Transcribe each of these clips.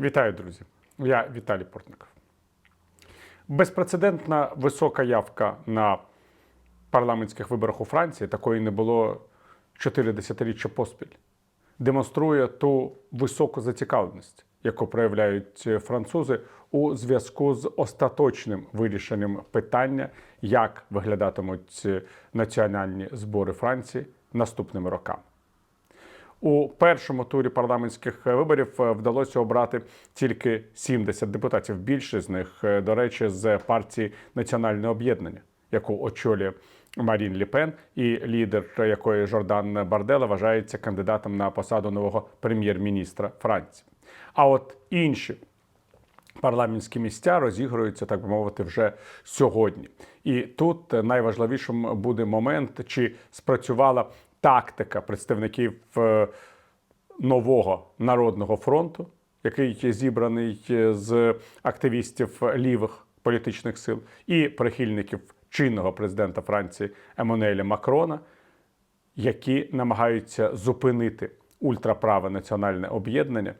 Вітаю, друзі! Я Віталій Портников. Безпрецедентна висока явка на парламентських виборах у Франції такої не було чотири десятиріччя поспіль. Демонструє ту високу зацікавленість, яку проявляють французи у зв'язку з остаточним вирішенням питання, як виглядатимуть національні збори Франції наступними роками. У першому турі парламентських виборів е, вдалося обрати тільки 70 депутатів. Більшість з них, е, до речі, з партії Національне об'єднання, яку очолює Марін Ліпен, і лідер якої Жордан Бардела вважається кандидатом на посаду нового прем'єр-міністра Франції. А от інші парламентські місця розігруються, так би мовити, вже сьогодні. І тут найважливішим буде момент, чи спрацювала тактика представників е, нового народного фронту, який зібраний з активістів лівих політичних сил, і прихильників чинного президента Франції Еммануеля Макрона, які намагаються зупинити ультраправе національне об'єднання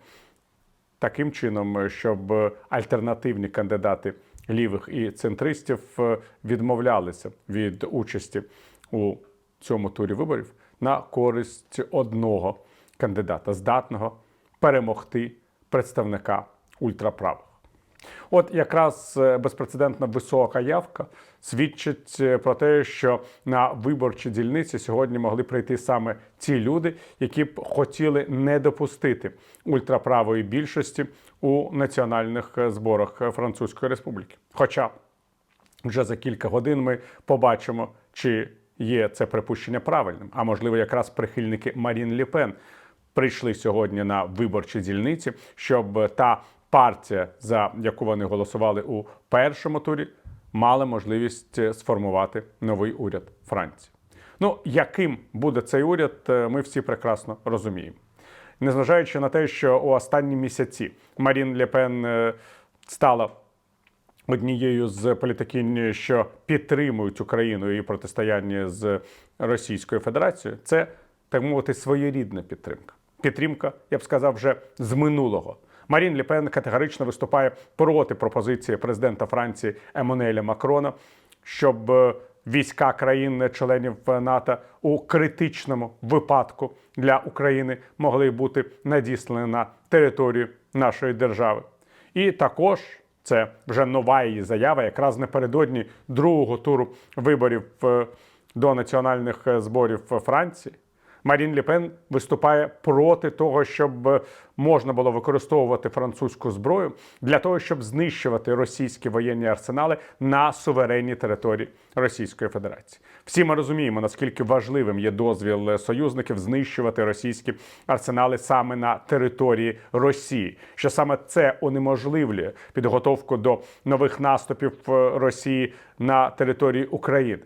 таким чином, щоб альтернативні кандидати лівих і центристів е, відмовлялися від участі у цьому турі виборів на користь одного кандидата, здатного перемогти представника ультраправих. От якраз е, безпрецедентна висока явка свідчить е, про те, що на виборчі дільниці сьогодні могли прийти саме ті люди, які б хотіли не допустити ультраправої більшості у національних е, зборах Французької Республіки. Хоча вже за кілька годин ми побачимо, чи є це припущення правильним, а можливо, якраз прихильники Марін Ліпен прийшли сьогодні на виборчі дільниці, щоб та партія, за яку вони голосували у першому турі, мала можливість сформувати новий уряд Франції. Ну, яким буде цей уряд, е, ми всі прекрасно розуміємо. Незважаючи на те, що у останні місяці Марін Лепен е, стала однією з політикінь, що підтримують Україну і протистояння з Російською Федерацією, це так мовити своєрідна підтримка. Підтримка, я б сказав, вже з минулого. Марін Лепен категорично виступає проти пропозиції президента Франції Еммануеля Макрона, щоб е, війська країн-членів НАТО у критичному випадку для України могли бути надіслані на територію нашої держави. І також це вже нова її заява, якраз напередодні другого туру виборів е, до національних е, зборів Франції. Марін Ліпен виступає проти того, щоб е, можна було використовувати французьку зброю для того, щоб знищувати російські воєнні арсенали на суверенній території Російської Федерації. Всі ми розуміємо, наскільки важливим є дозвіл е, союзників знищувати російські арсенали саме на території Росії, що саме це унеможливлює підготовку до нових наступів е, Росії на території України,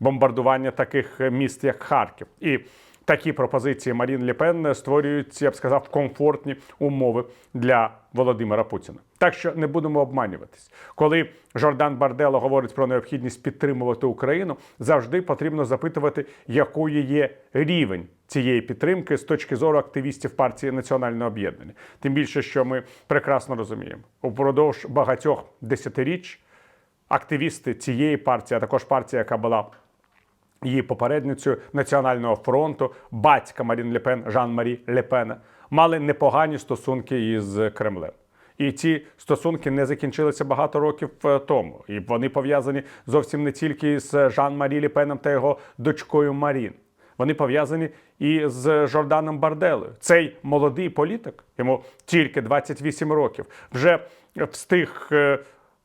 бомбардування таких міст, як Харків. І Такі пропозиції Марін Ліпен створюють, я б сказав, комфортні умови для Володимира Путіна. Так що не будемо обманюватись. Коли Жордан Бардело говорить про необхідність підтримувати Україну, завжди потрібно запитувати, якою є рівень цієї підтримки з точки зору активістів партії Національного об'єднання. Тим більше, що ми прекрасно розуміємо, упродовж багатьох десятиріч активісти цієї партії, а також партія, яка була її попередницею Національного фронту, батька Марін Лепен, Жан-Марі Лепена, мали непогані стосунки із Кремлем. І ці стосунки не закінчилися багато років е, тому. І вони пов'язані зовсім не тільки з Жан-Марі Лепеном та його дочкою Марін. Вони пов'язані і з Жорданом Барделою. Цей молодий політик, йому тільки 28 років, вже встиг е,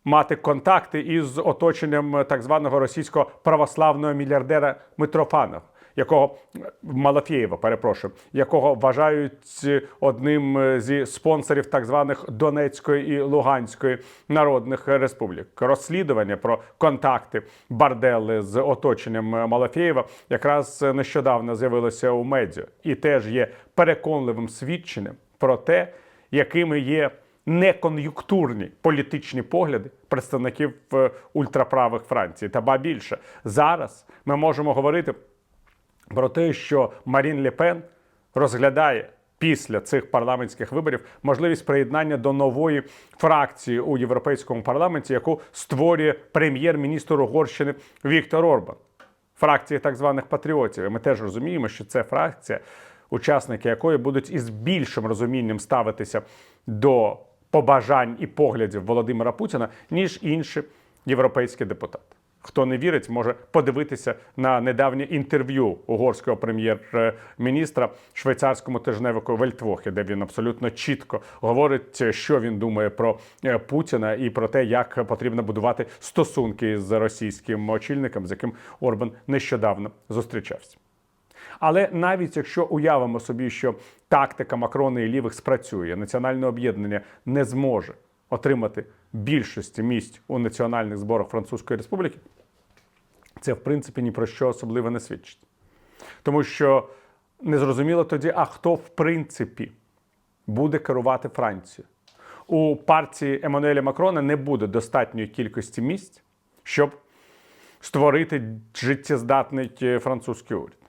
мати контакти із оточенням так званого російського православного мільярдера Митрофанова, якого Малафєєва, перепрошую, якого вважають одним зі спонсорів так званих Донецької і Луганської народних республік. Розслідування про контакти Бардели з оточенням Малафєєва якраз нещодавно з'явилося у медіа і теж є переконливим свідченням про те, якими є некон'юнктурні політичні погляди представників е, ультраправих Франції. Та ба більше зараз ми можемо говорити про те, що Марін Лепен розглядає після цих парламентських виборів можливість приєднання до нової фракції у європейському парламенті, яку створює прем'єр-міністр Угорщини Віктор Орбан, фракції так званих патріотів. І ми теж розуміємо, що це фракція, учасники якої будуть із більшим розумінням ставитися до побажань і поглядів Володимира Путіна, ніж інші європейські депутати. Хто не вірить, може подивитися на недавнє інтерв'ю угорського прем'єр-міністра швейцарському тижневику Вельтвохі, де він абсолютно чітко говорить, що він думає про е, Путіна і про те, як потрібно будувати стосунки з російським очільником, з яким Орбан нещодавно зустрічався. Але навіть якщо уявимо собі, що тактика Макрона і лівих спрацює, національне об'єднання не зможе отримати більшості місць у національних зборах Французької Республіки, це в принципі ні про що особливо не свідчить. Тому що незрозуміло тоді, а хто в принципі буде керувати Францією. У партії Еммануеля Макрона не буде достатньої кількості місць, щоб створити життєздатний е, французький уряд.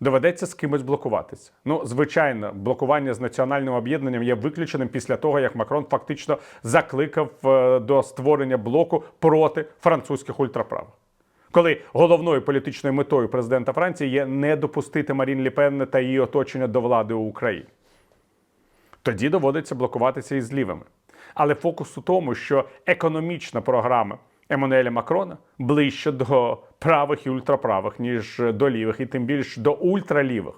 Доведеться з кимось блокуватися. Ну, звичайно, блокування з національним об'єднанням є виключеним після того, як Макрон фактично закликав е, до створення блоку проти французьких ультраправих. Коли головною політичною метою президента Франції є не допустити Марін Ліпен та її оточення до влади у Україні. Тоді доводиться блокуватися і з лівими. Але фокус у тому, що економічна програма Еммануеля Макрона ближче до правих і ультраправих, ніж до лівих, і тим більше до ультралівих,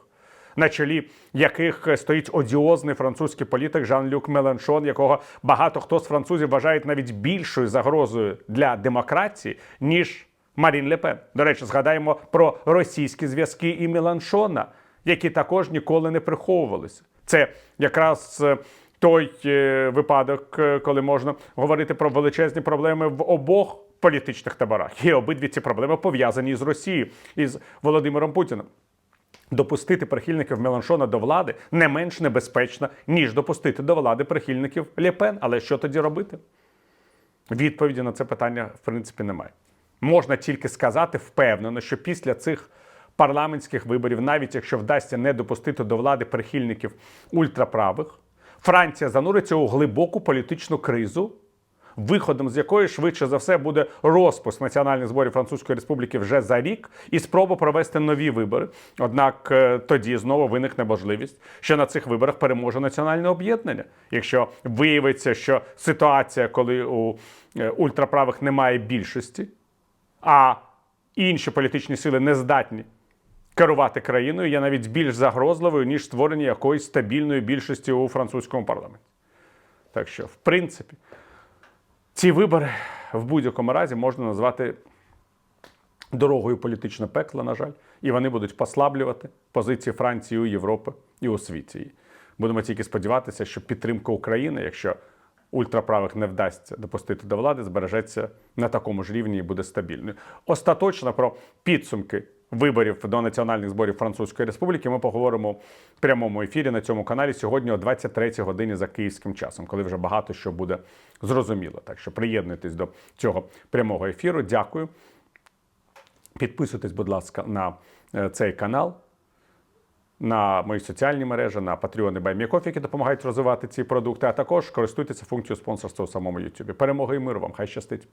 на чолі яких стоїть одіозний французький політик Жан-Люк Меленшон, якого багато хто з французів вважають навіть більшою загрозою для демократії, ніж Марін Лепен. До речі, згадаємо про російські зв'язки і Меланшона, які також ніколи не приховувалися. Це якраз е, той е, випадок, е, коли можна говорити про величезні проблеми в обох політичних таборах. І обидві ці проблеми пов'язані з Росією і з Володимиром Путіним. Допустити прихильників Меланшона до влади не менш небезпечно, ніж допустити до влади прихильників Лєпен. Але що тоді робити? Відповіді на це питання, в принципі, немає. Можна тільки сказати впевнено, що після цих парламентських виборів, навіть якщо вдасться не допустити до влади прихильників ультраправих, Франція зануриться у глибоку політичну кризу, виходом з якої швидше за все буде розпуск національних зборів Французької Республіки вже за рік і спроба провести нові вибори. Однак е, тоді знову виникне можливість, що на цих виборах переможе національне об'єднання. Якщо виявиться, що ситуація, коли у е, ультраправих немає більшості, а інші політичні сили не здатні керувати країною, є навіть більш загрозливою, ніж створення якоїсь стабільної більшості у французькому парламенті. Так що, в принципі, ці вибори в будь-якому разі можна назвати дорогою політичного пекла, на жаль, і вони будуть послаблювати позиції Франції у Європі і у світі. Будемо тільки сподіватися, що підтримка України, якщо ультраправих не вдасться допустити до влади, збережеться на такому ж рівні і буде стабільною. Остаточно про підсумки виборів до національних зборів Французької Республіки ми поговоримо в прямому ефірі на цьому каналі сьогодні о 23 годині за київським часом, коли вже багато що буде зрозуміло. Так що приєднуйтесь до цього прямого ефіру. Дякую. Підписуйтесь, будь ласка, на е, цей канал. На мої соціальні мережі, на Patreon і BuyMeCoffee, які допомагають розвивати ці продукти, а також користуйтеся функцією спонсорства у самому YouTube. Перемоги і миру вам! Хай щастить!